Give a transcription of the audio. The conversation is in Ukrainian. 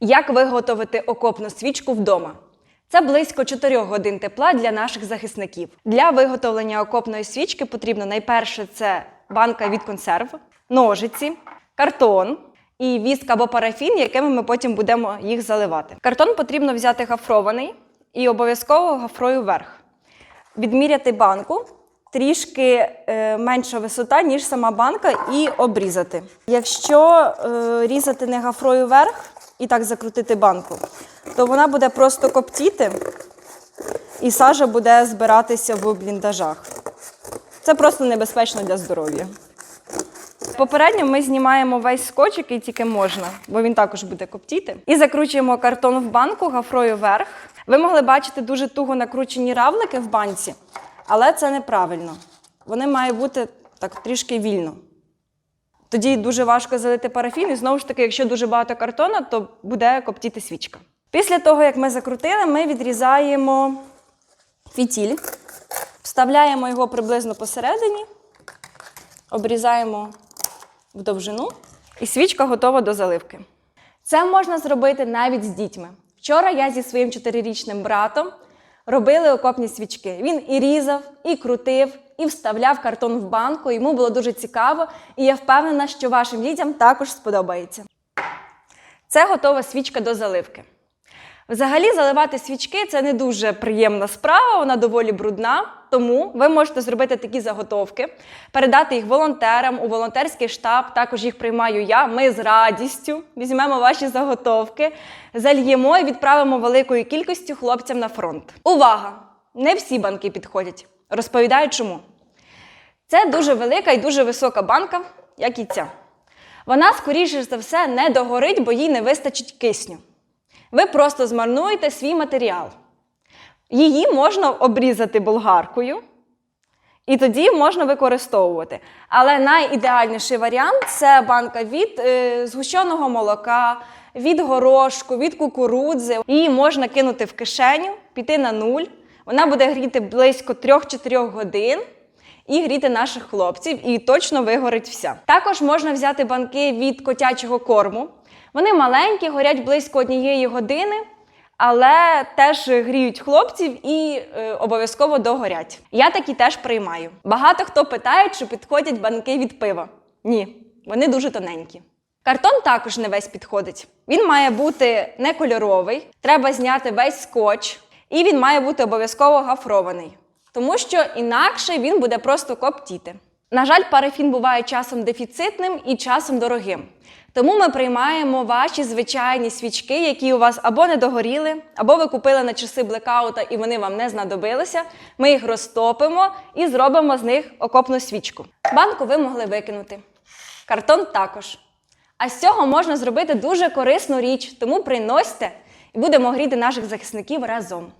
Як виготовити окопну свічку вдома? Це близько 4 годин тепла для наших захисників. Для виготовлення окопної свічки потрібно найперше це банка від консерв, ножиці, картон і віск або парафін, якими ми потім будемо їх заливати. Картон потрібно взяти гофрований і обов'язково гофрою вверх. Відміряти банку трішки е, менша висота, ніж сама банка, і обрізати. Якщо е, різати не гафрою вверх і так закрутити банку, то вона буде просто коптіти, і сажа буде збиратися в бліндажах. Це просто небезпечно для здоров'я. Попередньо ми знімаємо весь скотч, який тільки можна, бо він також буде коптіти. І закручуємо картон в банку гафрою вверх. Ви могли бачити дуже туго накручені равлики в банці, але це неправильно. Вони мають бути так трішки вільно. Тоді дуже важко залити парафін, і знову ж таки, якщо дуже багато картона, то буде коптіти свічка. Після того, як ми закрутили, ми відрізаємо фітіль, вставляємо його приблизно посередині, обрізаємо в довжину, і свічка готова до заливки. Це можна зробити навіть з дітьми. Вчора я зі своїм чотирирічним братом робили окопні свічки. Він і різав, і крутив, і вставляв картон в банку. Йому було дуже цікаво, і я впевнена, що вашим дітям також сподобається. Це готова свічка до заливки. Взагалі, заливати свічки це не дуже приємна справа, вона доволі брудна. Тому ви можете зробити такі заготовки, передати їх волонтерам у волонтерський штаб. Також їх приймаю я. Ми з радістю візьмемо ваші заготовки, зальємо і відправимо великою кількістю хлопцям на фронт. Увага! Не всі банки підходять. Розповідаю чому. Це дуже велика і дуже висока банка, як і ця. Вона, скоріше за все, не догорить, бо їй не вистачить кисню. Ви просто змарнуєте свій матеріал. Її можна обрізати болгаркою, і тоді можна використовувати. Але найідеальніший варіант це банка від е, згущеного молока, від горошку, від кукурудзи. Її можна кинути в кишеню, піти на нуль. Вона буде гріти близько 3-4 годин і гріти наших хлопців, і точно вигорить вся. Також можна взяти банки від котячого корму. Вони маленькі, горять близько однієї години, але теж гріють хлопців і е, обов'язково догорять. Я такі теж приймаю. Багато хто питає, чи підходять банки від пива. Ні, вони дуже тоненькі. Картон також не весь підходить. Він має бути не кольоровий, треба зняти весь скотч, і він має бути обов'язково гафрований, тому що інакше він буде просто коптіти. На жаль, парафін буває часом дефіцитним і часом дорогим. Тому ми приймаємо ваші звичайні свічки, які у вас або не догоріли, або ви купили на часи блекаута і вони вам не знадобилися. Ми їх розтопимо і зробимо з них окопну свічку. Банку ви могли викинути. Картон також. А з цього можна зробити дуже корисну річ, тому приносьте і будемо гріти наших захисників разом.